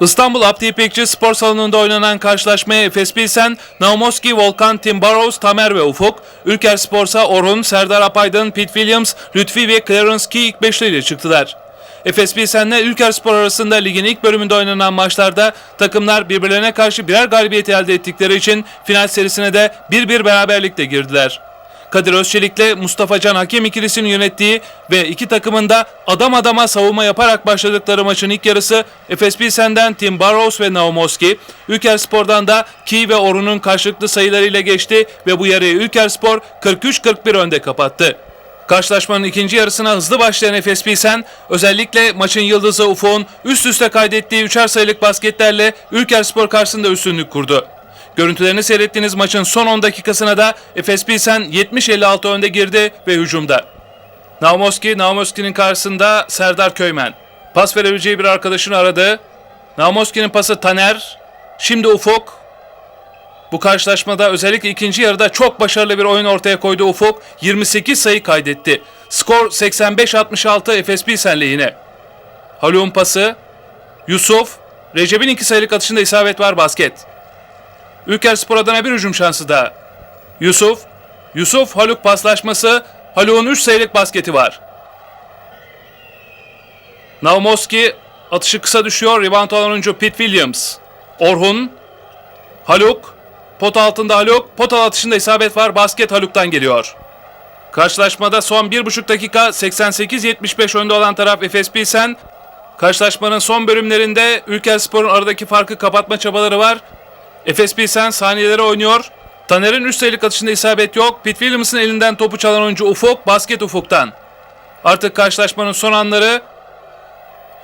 İstanbul Abdi İpekçi Spor Salonu'nda oynanan karşılaşmaya Efes Pilsen, Naumoski, Volkan, Tim Barrows, Tamer ve Ufuk, Ülker Spor'sa Orhun, Serdar Apaydın, Pete Williams, Lütfi ve Clarence Key ilk beşliyle çıktılar. Efes Pilsen'le Ülker Spor arasında ligin ilk bölümünde oynanan maçlarda takımlar birbirlerine karşı birer galibiyet elde ettikleri için final serisine de 1-1 beraberlikle girdiler. Kadir Özçelik'le Mustafa Can hakem ikilisinin yönettiği ve iki takımın da adam adama savunma yaparak başladıkları maçın ilk yarısı Efes Pilsen'den Tim Barrows ve Naumoski, Ülker Spor'dan da Ki ve Orun'un karşılıklı sayılarıyla geçti ve bu yarıyı Ülker Spor 43-41 önde kapattı. Karşılaşmanın ikinci yarısına hızlı başlayan Efes Pilsen, özellikle maçın yıldızı Ufuk'un üst üste kaydettiği üçer sayılık basketlerle Ülker Spor karşısında üstünlük kurdu. Görüntülerini seyrettiğiniz maçın son 10 dakikasına da Efes Pilsen 70-56 önde girdi ve hücumda. Naumoski, Naumoski'nin karşısında Serdar Köymen. Pas verebileceği bir arkadaşını aradı. Naumoski'nin pası Taner. Şimdi Ufuk. Bu karşılaşmada özellikle ikinci yarıda çok başarılı bir oyun ortaya koydu Ufuk. 28 sayı kaydetti. Skor 85-66 Efes Pilsen lehine. Haluk'un pası. Yusuf. Recep'in iki sayılık atışında isabet var basket. Ülker Spor adına bir hücum şansı da. Yusuf. Yusuf Haluk paslaşması. Haluk'un 3 sayılık basketi var. Naumoski atışı kısa düşüyor. Rebound alan oyuncu Pete Williams. Orhun. Haluk. Pot altında Haluk. Pot atışında isabet var. Basket Haluk'tan geliyor. Karşılaşmada son 1,5 dakika 88-75 önde olan taraf Efes Pilsen. Karşılaşmanın son bölümlerinde Ülker Spor'un aradaki farkı kapatma çabaları var. Efes Pilsen saniyeleri oynuyor. Taner'in üst sayılık atışında isabet yok. Pete Williams'ın elinden topu çalan oyuncu Ufuk, basket Ufuk'tan. Artık karşılaşmanın son anları.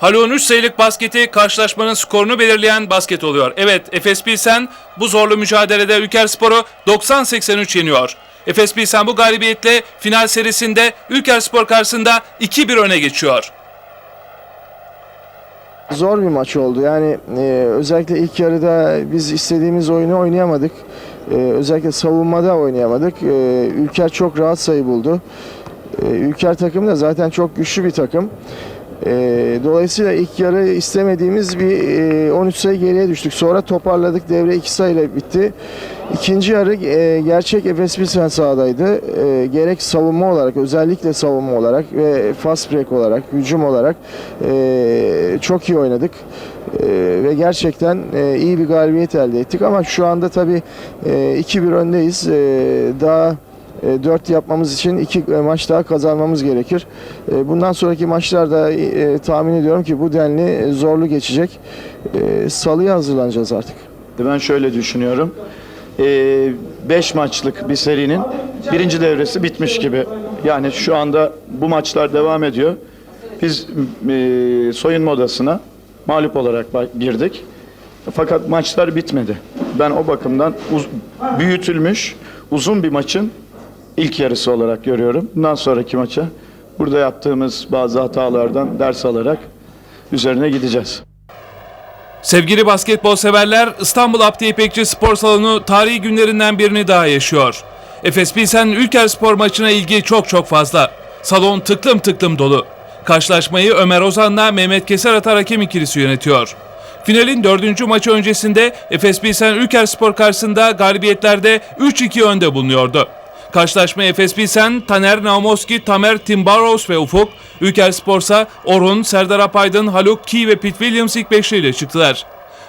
Haluk'un 3 sayılık basketi karşılaşmanın skorunu belirleyen basket oluyor. Evet Efes Pilsen bu zorlu mücadelede Ülker Spor'u 90-83 yeniyor. Efes Pilsen bu galibiyetle final serisinde Ülker Spor karşısında 2-1 öne geçiyor. Zor bir maç oldu. Yani e, özellikle ilk yarıda biz istediğimiz oyunu oynayamadık. E, özellikle savunmada oynayamadık. E, Ülker çok rahat sayı buldu. E, Ülker takımı da zaten çok güçlü bir takım. E, dolayısıyla ilk yarı istemediğimiz bir e, 13 sayı geriye düştük. Sonra toparladık. Devre 2 sayıyla bitti. İkinci yarı e, gerçek Efes Pilsen sahadaydı. E, gerek savunma olarak, özellikle savunma olarak ve fast break olarak, hücum olarak e, çok iyi oynadık. E, ve gerçekten e, iyi bir galibiyet elde ettik. Ama şu anda tabii e, 2-1 öndeyiz. E, daha 4 yapmamız için 2 maç daha kazanmamız gerekir. E, Bundan sonraki maçlarda e, tahmin ediyorum ki bu denli zorlu geçecek. E, Salıya hazırlanacağız artık. Ben şöyle düşünüyorum. 5 maçlık bir serinin birinci devresi bitmiş gibi. Yani şu anda bu maçlar devam ediyor. Biz e, soyunma odasına mağlup olarak girdik. Fakat maçlar bitmedi. Ben o bakımdan büyütülmüş uzun bir maçın ilk yarısı olarak görüyorum. Bundan sonraki maça burada yaptığımız bazı hatalardan ders alarak üzerine gideceğiz. Sevgili basketbol severler, İstanbul Abdi İpekçi Spor Salonu tarihi günlerinden birini daha yaşıyor. Efes Pilsen Ülker Spor maçına ilgi çok çok fazla. Salon tıklım tıklım dolu. Karşılaşmayı Ömer Ozan'la Mehmet Keser Atar hakem ikilisi yönetiyor. Finalin dördüncü maçı öncesinde Efes Pilsen Ülker Spor karşısında galibiyetlerde 3-2 önde bulunuyordu. Karşılaşma Efes Pilsen, Taner Naumoski, Tamer Timbaros ve Ufuk, Ülker Spor'sa Orhun, Serdar Apaydın, Haluk, Ki ve Pete Williams ilk beşliyle çıktılar.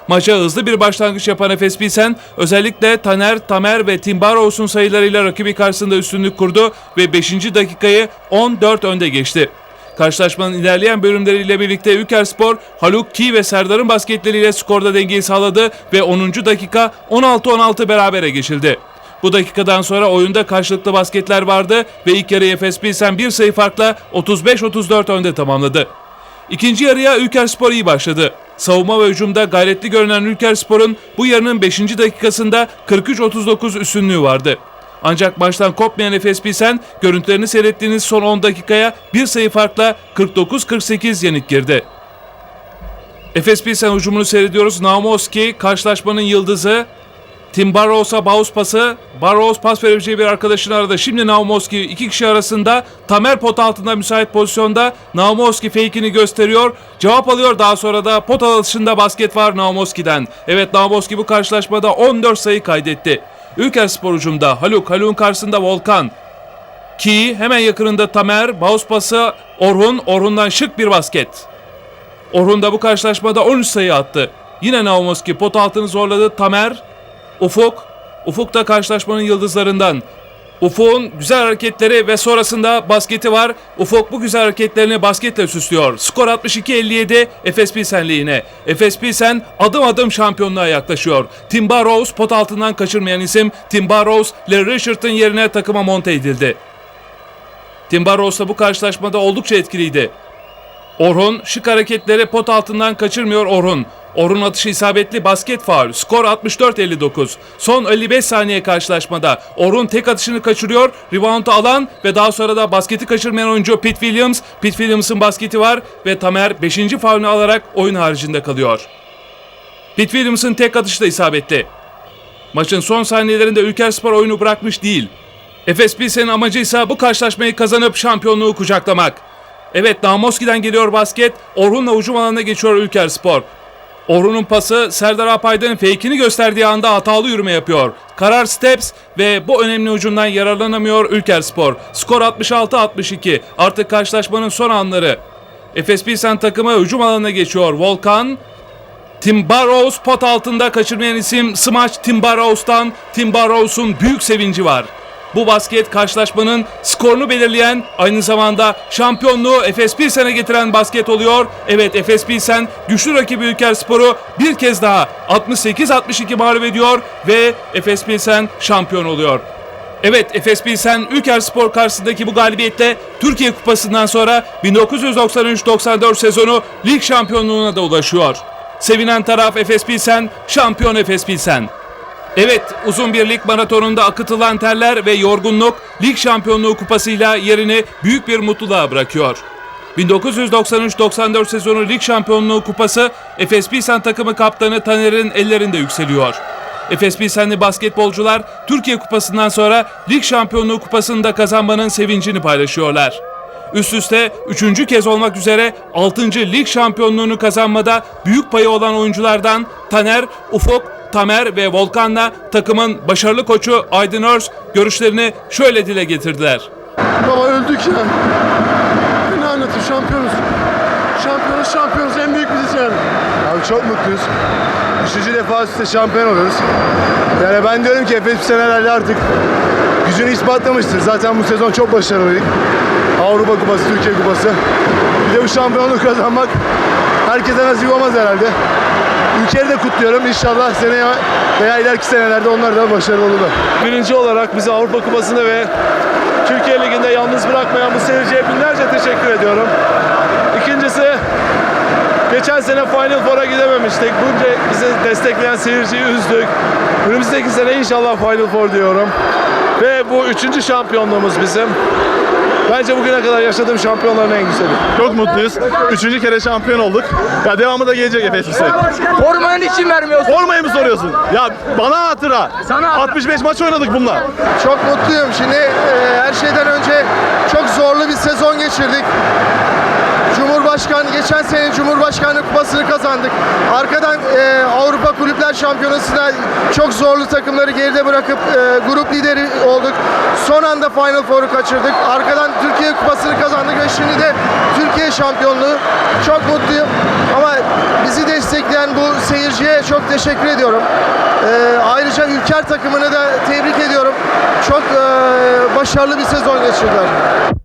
Maça hızlı bir başlangıç yapan Efes Pilsen özellikle Taner, Tamer ve Timbaros'un sayılarıyla rakibi karşısında üstünlük kurdu ve 5. dakikayı 14 önde geçti. Karşılaşmanın ilerleyen bölümleriyle birlikte Ülkerspor, Haluk Ki ve Serdar'ın basketleriyle skorda dengeyi sağladı ve 10. dakika 16-16 berabere geçildi. Bu dakikadan sonra oyunda karşılıklı basketler vardı ve ilk yarı Efes Pilsen bir sayı farkla 35-34 önde tamamladı. İkinci yarıya Ülkerspor iyi başladı. Savunma ve hücumda gayretli görünen Ülkerspor'un bu yarının 5. dakikasında 43-39 üstünlüğü vardı. Ancak maçtan kopmayan Efes Pilsen görüntülerini seyrettiğiniz son 10 dakikaya bir sayı farkla 49-48 yenik girdi. Efes Pilsen hücumunu seyrediyoruz. Naumoski karşılaşmanın yıldızı. Tim Barrows'a Baus pası. Barrows pas verebileceği bir arkadaşını aradı. Şimdi Naumoski iki kişi arasında. Tamer pot altında müsait pozisyonda. Naumoski fake'ini gösteriyor. Cevap alıyor. Daha sonra da pot alışında basket var Naumoski'den. Evet Naumoski bu karşılaşmada 14 sayı kaydetti. Ülker Spor hücumda Haluk. Haluk'un karşısında Volkan. Ki hemen yakınında Tamer. Baus pası Orhun. Orhun'dan şık bir basket. Orhun da bu karşılaşmada 13 sayı attı. Yine Naumoski pot altını zorladı. Tamer, Ufuk. Ufuk da karşılaşmanın yıldızlarından. Ufuk'un güzel hareketleri ve sonrasında basketi var. Ufuk bu güzel hareketlerini basketle süslüyor. Skor 62-57 Efes Pilsen lehine. Efes Pilsen adım adım şampiyonluğa yaklaşıyor. Tim Barrows pot altından kaçırmayan isim. Tim Barrows, Larry Richardson yerine takıma monte edildi. Tim Barrows da bu karşılaşmada oldukça etkiliydi. Orhun şık hareketleri pot altından kaçırmıyor Orhun. Orhun atışı isabetli basket faul. Skor 64-59. Son 55 saniye karşılaşmada. Orhun tek atışını kaçırıyor. Rebound'u alan ve daha sonra da basketi kaçırmayan oyuncu Pete Williams. Pete Williams'ın basketi var ve Tamer 5. faulünü alarak oyun haricinde kalıyor. Pete Williams'ın tek atışı da isabetli. Maçın son saniyelerinde Ülkerspor oyunu bırakmış değil. Efes Pilsen'in amacı ise bu karşılaşmayı kazanıp şampiyonluğu kucaklamak. Evet Namoski'den geliyor basket. Orhun'la hücum alanına geçiyor Ülkerspor. Orhun'un pası Serdar Apaydın fake'ini gösterdiği anda hatalı yürüme yapıyor. Karar steps ve bu önemli hücumdan yararlanamıyor Ülkerspor. Skor 66-62. Artık karşılaşmanın son anları. Efes Pilsen takımı hücum alanına geçiyor. Volkan Tim Barrows pot altında kaçırmayan isim smaç Tim Barrows'tan Tim Barrows'un büyük sevinci var. Bu basket karşılaşmanın skorunu belirleyen aynı zamanda şampiyonluğu Efes Pilsen'e getiren basket oluyor. Evet Efes Pilsen güçlü rakibi Ülkerspor'u bir kez daha 68-62 mağlup ediyor ve Efes Pilsen şampiyon oluyor. Evet Efes Pilsen Ülkerspor karşısındaki bu galibiyetle Türkiye Kupası'ndan sonra 1993-94 sezonu lig şampiyonluğuna da ulaşıyor. Sevinen taraf Efes Pilsen, şampiyon Efes Pilsen. Evet, uzun bir lig maratonunda akıtılan terler ve yorgunluk lig şampiyonluğu kupasıyla yerini büyük bir mutluluğa bırakıyor. 1993-94 sezonu lig şampiyonluğu kupası Efes Pilsen takımı kaptanı Taner'in ellerinde yükseliyor. Efes Pilsenli basketbolcular Türkiye Kupası'ndan sonra lig şampiyonluğu kupasını da kazanmanın sevincini paylaşıyorlar. Üst üste üçüncü kez olmak üzere 6. lig şampiyonluğunu kazanmada büyük payı olan oyunculardan Taner, Ufuk, Tamer ve Volkan'la takımın başarılı koçu Aydın Örs görüşlerini şöyle dile getirdiler. Baba öldük ya. Ne anlatayım şampiyonuz. Şampiyonuz şampiyonuz en büyük biziz yani. Abi çok mutluyuz. Üçüncü defa üstte şampiyon oluyoruz. Yani ben diyorum ki Efes herhalde artık gücünü ispatlamıştır. Zaten bu sezon çok başarılıydık. Avrupa Kupası, Türkiye Kupası. Bir de bu şampiyonluğu kazanmak herkese nasip olmaz herhalde. Ülkeyi de kutluyorum. İnşallah seneye veya ileriki senelerde onlar da başarılı olurlar. Birinci olarak bizi Avrupa Kupası'nda ve Türkiye Ligi'nde yalnız bırakmayan bu seyirciye binlerce teşekkür ediyorum. İkincisi, geçen sene Final Four'a gidememiştik. Bunca bizi destekleyen seyirciyi üzdük. Önümüzdeki sene inşallah Final Four diyorum. Ve bu üçüncü şampiyonluğumuz bizim. Bence bugüne kadar yaşadığım şampiyonların en güzeli. Çok mutluyuz. Üçüncü kere şampiyon olduk. Ya devamı da gelecek Efes Pilsen. Formanın için vermiyorsun. Formayı mı soruyorsun? Ya bana hatıra. 65 maç oynadık bununla. Çok mutluyum. Şimdi e, her şeyden önce çok zorlu bir sezon geçirdik. Geçen sene Cumhurbaşkanlığı kupasını kazandık. Arkadan e, Avrupa Kulüpler Şampiyonası'nda çok zorlu takımları geride bırakıp e, grup lideri olduk. Son anda Final Four'u kaçırdık. Arkadan Türkiye Kupası'nı kazandık ve şimdi de Türkiye şampiyonluğu. Çok mutluyum. Ama bizi destekleyen bu seyirciye çok teşekkür ediyorum. E, ayrıca Ülker takımını da tebrik ediyorum. Çok e, başarılı bir sezon geçirdiler.